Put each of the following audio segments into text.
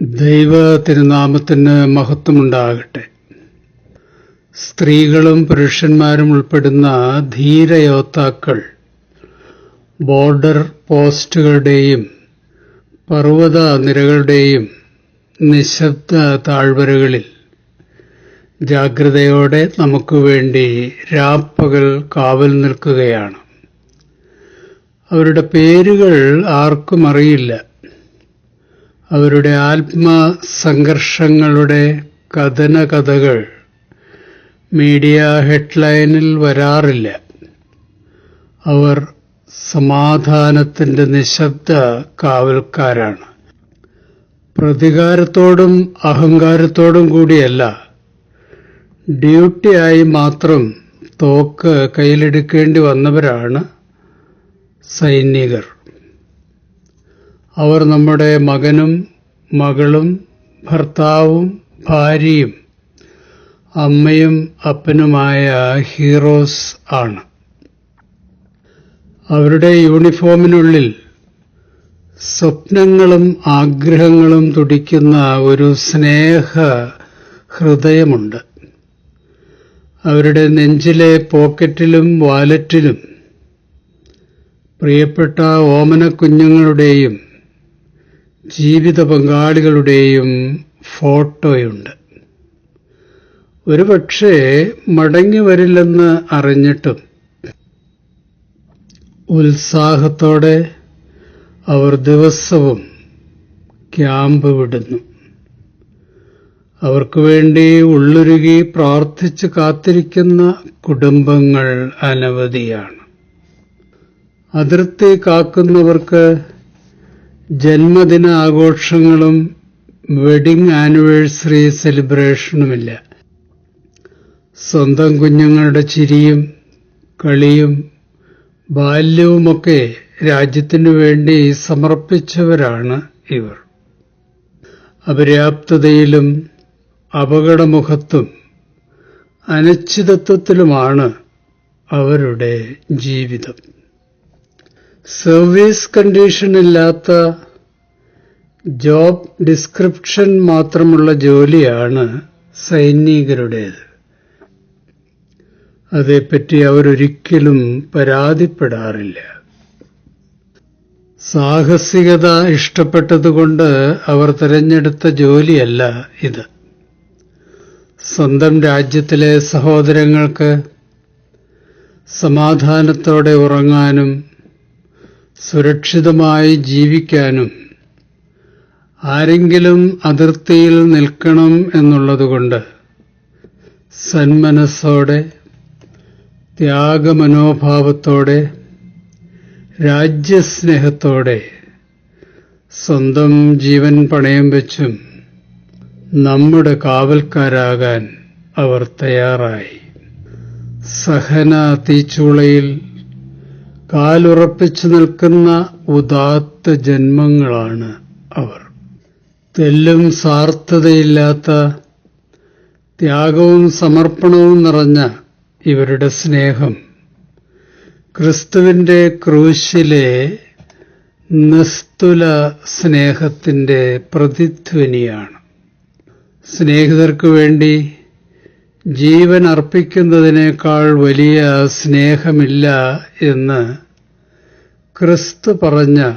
ദൈവ തിരുനാമത്തിന് മഹത്വമുണ്ടാകട്ടെ. സ്ത്രീകളും പുരുഷന്മാരും ഉൾപ്പെടുന്ന ധീരയോദ്ധാക്കൾ ബോർഡർ പോസ്റ്റുകളുടെയും പർവത നിരകളുടെയും നിശബ്ദ താഴ്വരകളിൽ ജാഗ്രതയോടെ നമുക്ക് വേണ്ടി രാപ്പകൽ കാവൽ നിൽക്കുകയാണ്. അവരുടെ പേരുകൾ ആർക്കും അറിയില്ല. അവരുടെ ആത്മസംഘർഷങ്ങളുടെ കഥന കഥകൾ മീഡിയ ഹെഡ്ലൈനിൽ വരാറില്ല. അവർ സമാധാനത്തിന്റെ നിശബ്ദ കാവൽക്കാരാണ്. പ്രതികാരത്തോടും അഹങ്കാരത്തോടും കൂടിയല്ല. ഡ്യൂട്ടിയായി മാത്രം തോക്ക് കയ്യിലെടുക്കേണ്ടി വന്നവരാണ് സൈനികർ. അവർ നമ്മുടെ മകനും മകളും ഭർത്താവും ഭാര്യയും അമ്മയും അപ്പനുമായ ഹീറോസ് ആണ്. അവരുടെ യൂണിഫോമിനുള്ളിൽ സ്വപ്നങ്ങളും ആഗ്രഹങ്ങളും തുടിക്കുന്ന ഒരു സ്നേഹ ഹൃദയമുണ്ട്. അവരുടെ നെഞ്ചിലെ പോക്കറ്റിലും വാലറ്റിലും പ്രിയപ്പെട്ട ഓമന കുഞ്ഞുങ്ങളുടെയും ജീവിത പങ്കാളികളുടെയും ഫോട്ടോയുണ്ട്. ഒരുപക്ഷെ മടങ്ങി വരില്ലെന്ന് അറിഞ്ഞിട്ടും ഉത്സാഹത്തോടെ അവർ ദിവസവും ക്യാമ്പ് വിടുന്നു. അവർക്ക് വേണ്ടി ഉള്ളുരുകി പ്രാർത്ഥിച്ച് കാത്തിരിക്കുന്ന കുടുംബങ്ങൾ അനവധിയാണ്. അതിർത്തി കാക്കുന്നവർക്ക് ജന്മദിന ആഘോഷങ്ങളും വെഡിംഗ് ആനിവേഴ്സറി സെലിബ്രേഷനുമില്ല. സ്വന്തം കുഞ്ഞുങ്ങളുടെ ചിരിയും കളിയും ബാല്യവുമൊക്കെ രാജ്യത്തിനു വേണ്ടി സമർപ്പിച്ചവരാണ് ഇവർ. അപര്യാപ്തതയിലും അപകടമുഖത്തും അനിശ്ചിതത്വത്തിലുമാണ് അവരുടെ ജീവിതം. സർവീസ് കണ്ടീഷൻ ഇല്ലാത്ത ജോബ് ഡിസ്ക്രിപ്ഷൻ മാത്രമുള്ള ജോലിയാണ് സൈനികരുടേത്. അതേപ്പറ്റി അവരൊരിക്കലും പരാതിപ്പെടാറില്ല. സാഹസികത ഇഷ്ടപ്പെട്ടതുകൊണ്ട് അവർ തിരഞ്ഞെടുത്ത ജോലിയല്ല ഇത്. സ്വന്തം രാജ്യത്തിലെ സഹോദരങ്ങൾക്ക് സമാധാനത്തോടെ ഉറങ്ങാനും സുരക്ഷിതമായി ജീവിക്കാനും ആരെങ്കിലും അതിർത്തിയിൽ നിൽക്കണം എന്നുള്ളതുകൊണ്ട് സന്മനസ്സോടെ ത്യാഗമനോഭാവത്തോടെ രാജ്യസ്നേഹത്തോടെ സ്വന്തം ജീവൻ പണയം വെച്ചും നമ്മുടെ കാവൽക്കാരാകാൻ അവർ തയ്യാറായി. സഹന തീച്ചൂളയിൽ കാലുറപ്പിച്ചു നിൽക്കുന്ന ഉദാത്ത ജന്മങ്ങളാണ് അവർ. തെല്ലും സാർത്ഥതയില്ലാത്ത ത്യാഗവും സമർപ്പണവും നിറഞ്ഞ ഇവരുടെ സ്നേഹം. ക്രിസ്തുവിന്റെ ക്രൂശിലെ നിസ്തുല സ്നേഹത്തിന്റെ പ്രതിധ്വനിയാണ്. സ്നേഹിതർക്കു വേണ്ടി ജീവൻ അർപ്പിക്കുന്നതിനേക്കാൾ വലിയ സ്നേഹമില്ല എന്ന് ക്രിസ്തു പറഞ്ഞ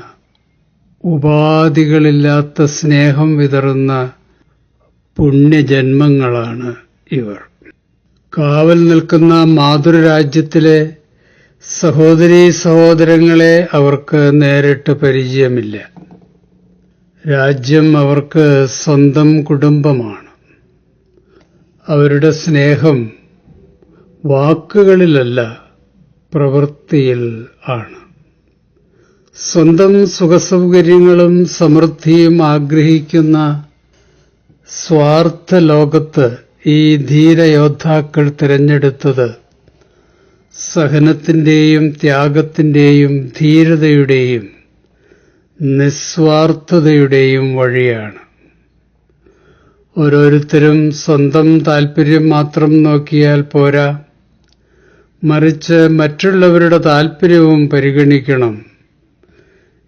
ഉപാധികളില്ലാത്ത സ്നേഹം വിതറുന്ന പുണ്യജന്മങ്ങളാണ് ഇവർ. കാവൽ നിൽക്കുന്ന മാതൃരാജ്യത്തിലെ സഹോദരീ സഹോദരങ്ങളെ അവർക്ക് നേരിട്ട് പരിചയമില്ല. രാജ്യം അവർക്ക് സ്വന്തം കുടുംബമാണ്. അവരുടെ സ്നേഹം വാക്കുകളിലല്ല പ്രവൃത്തിയിൽ ആണ്. സ്വന്തം സുഖസൗകര്യങ്ങളും സമൃദ്ധിയും ആഗ്രഹിക്കുന്ന സ്വാർത്ഥ ലോകത്ത് ഈ ധീരയോദ്ധാക്കൾ തിരഞ്ഞെടുത്തത് സഹനത്തിന്റെയും ത്യാഗത്തിന്റെയും ധീരതയുടെയും നിസ്വാർത്ഥതയുടെയും വഴിയാണ്. ഓരോരുത്തരും സ്വന്തം താൽപ്പര്യം മാത്രം നോക്കിയാൽ പോരാ. മറിച്ച് മറ്റുള്ളവരുടെ താൽപ്പര്യവും പരിഗണിക്കണം.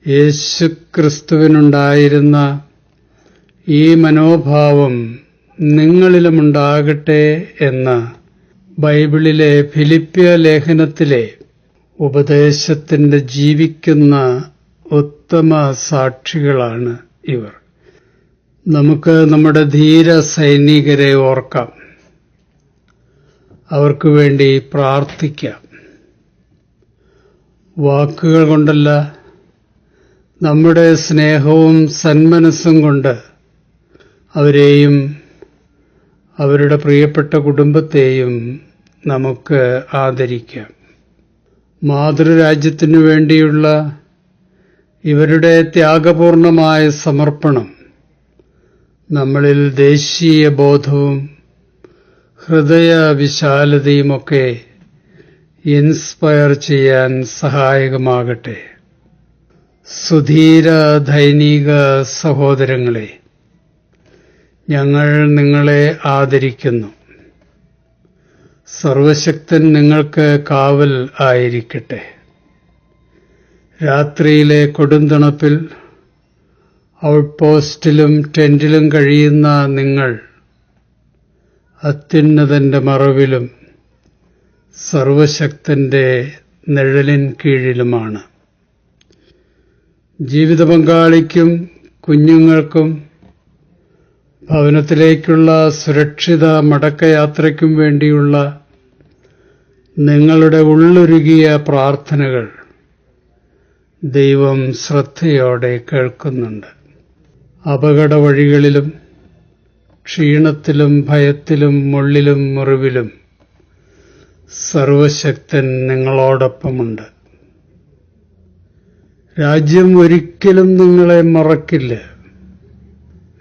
യേശുക്രിസ്തുവിനുണ്ടായിരുന്ന ഈ മനോഭാവം നിങ്ങളിലുമുണ്ടാകട്ടെ എന്ന ബൈബിളിലെ ഫിലിപ്പിയ ലേഖനത്തിലെ ഉപദേശത്തിന്റെ ജീവിക്കുന്ന ഉത്തമ സാക്ഷികളാണ് ഇവർ. നമുക്ക് നമ്മുടെ ധീര സൈനികരെ ഓർക്കാം. അവർക്ക് വേണ്ടി പ്രാർത്ഥിക്കാം. വാക്കുകൾ കൊണ്ടല്ല നമ്മുടെ സ്നേഹവും സന്മനസ്സും കൊണ്ട് അവരെയും അവരുടെ പ്രിയപ്പെട്ട കുടുംബത്തെയും നമുക്ക് ആദരിക്കാം. മാതൃരാജ്യത്തിനു വേണ്ടിയുള്ള ഇവരുടെ ത്യാഗപൂർണമായ സമർപ്പണം നമ്മളിൽ ദേശീയ ബോധവും ഹൃദയ വിശാലതയുമൊക്കെ ഇൻസ്പയർ ചെയ്യാൻ സഹായകമാകട്ടെ. സുധീര ദൈനിക സഹോദരങ്ങളെ ഞങ്ങൾ നിങ്ങളെ ആദരിക്കുന്നു. സർവശക്തൻ നിങ്ങൾക്ക് കാവൽ ആയിരിക്കട്ടെ. രാത്രിയിലെ കൊടുന്തണുപ്പിൽ ഔട്ട് പോസ്റ്റിലും ടെന്റിലും കഴിയുന്ന നിങ്ങൾ അത്യുന്നതന്റെ മറവിലും സർവശക്തന്റെ നിഴലിൻ കീഴിലുമാണ്. ജീവിത പങ്കാളിക്കും കുഞ്ഞുങ്ങൾക്കും ഭവനത്തിലേക്കുള്ള സുരക്ഷിത മടക്കയാത്രയ്ക്കും വേണ്ടിയുള്ള നിങ്ങളുടെ ഉള്ളൊരുകിയ പ്രാർത്ഥനകൾ ദൈവം ശ്രദ്ധയോടെ കേൾക്കുന്നുണ്ട്. അപകട വഴികളിലും ക്ഷീണത്തിലും ഭയത്തിലും മുള്ളിലും മുറിവിലും സർവശക്തൻ നിങ്ങളോടൊപ്പമുണ്ട്. രാജ്യം ഒരിക്കലും നിങ്ങളെ മറക്കില്ല.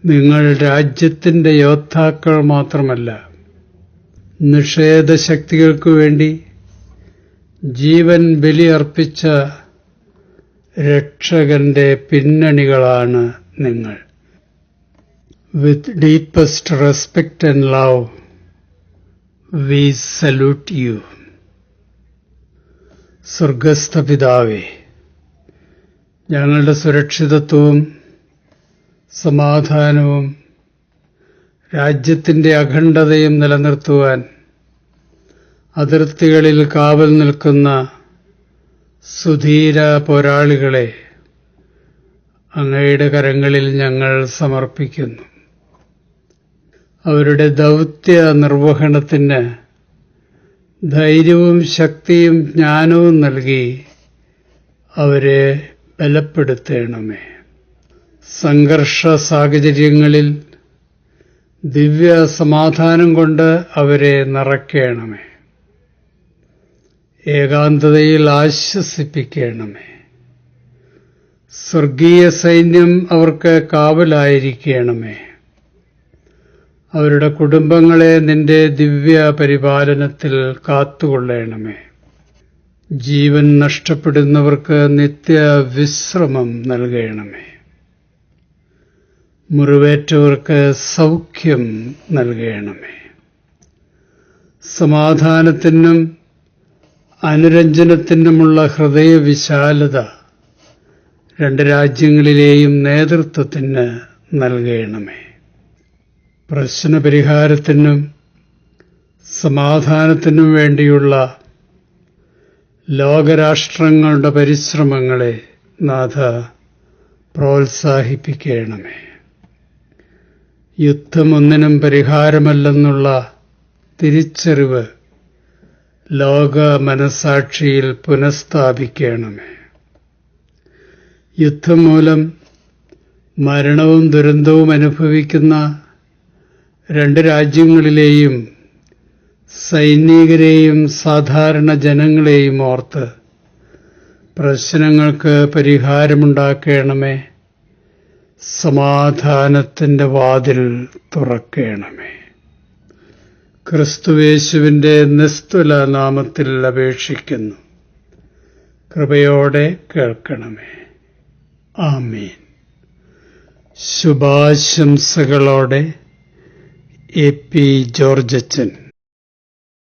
നിങ്ങൾ രാജ്യത്തിന്റെ യോദ്ധാക്കൾ മാത്രമല്ല നിഷേധശക്തികൾക്കു വേണ്ടി ജീവൻ ബലിയർപ്പിച്ച രക്ഷകന്റെ പിന്നണികളാണ് നിങ്ങൾ. With deepest respect and love we salute you സ്വർഗസ്ഥ പിതാവേ ഞങ്ങളുടെ സുരക്ഷിതത്വവും സമാധാനവും രാജ്യത്തിന്റെ അഖണ്ഡതയും നിലനിർത്തുവാൻ അതിർത്തികളിൽ കാവൽ നിൽക്കുന്ന സുധീര പോരാളികളെ അങ്ങയുടെ കരങ്ങളിൽ ഞങ്ങൾ സമർപ്പിക്കുന്നു. അവരുടെ ദൗത്യ നിർവഹണത്തിന് ധൈര്യവും ശക്തിയും ജ്ഞാനവും നൽകി അവരെ ബലപ്പെടുത്തണമേ. സംഘർഷ സാഹചര്യങ്ങളിൽ ദിവ്യ സമാധാനം കൊണ്ട് അവരെ നിറയ്ക്കണമേ ഏകാന്തതയിൽ ആശ്വസിപ്പിക്കണമേ. സ്വർഗീയ സൈന്യം അവർക്ക് കാവലായിരിക്കണമേ. അവരുടെ കുടുംബങ്ങളെ നിന്റെ ദിവ്യ പരിപാലനത്തിൽ കാത്തുകൊള്ളണമേ. ജീവൻ നഷ്ടപ്പെടുന്നവർക്ക് നിത്യവിശ്രമം നൽകണമേ. മുറിവേറ്റവർക്ക് സൗഖ്യം നൽകണമേ. സമാധാനത്തിനും അനുരഞ്ജനത്തിനുമുള്ള ഹൃദയവിശാലത രണ്ട് രാജ്യങ്ങളിലെയും നേതൃത്വത്തിന് നൽകണമേ. പ്രശ്നപരിഹാരത്തിനും സമാധാനത്തിനും വേണ്ടിയുള്ള ലോകരാഷ്ട്രങ്ങളുടെ പരിശ്രമങ്ങളെ നാഥ പ്രോത്സാഹിപ്പിക്കണമേ. യുദ്ധമൊന്നിനും പരിഹാരമല്ലെന്നുള്ള തിരിച്ചറിവ് ലോക മനസാക്ഷിയിൽ പുനഃസ്ഥാപിക്കണമേ. യുദ്ധം മൂലം മരണവും ദുരന്തവും അനുഭവിക്കുന്ന രണ്ട് രാജ്യങ്ങളിലെയും സൈനികരെയും സാധാരണ ജനങ്ങളെയും ഓർത്ത് പ്രശ്നങ്ങൾക്ക് പരിഹാരമുണ്ടാക്കണമേ. സമാധാനത്തിന്റെ വാതിൽ തുറക്കണമേ. ക്രിസ്തുവേശുവിന്റെ നിസ്തുല നാമത്തിൽ അപേക്ഷിക്കുന്നു. കൃപയോടെ കേൾക്കണമേ. ആമീൻ. ശുഭാശംസകളോടെ എ പി ജോർജച്ചൻ.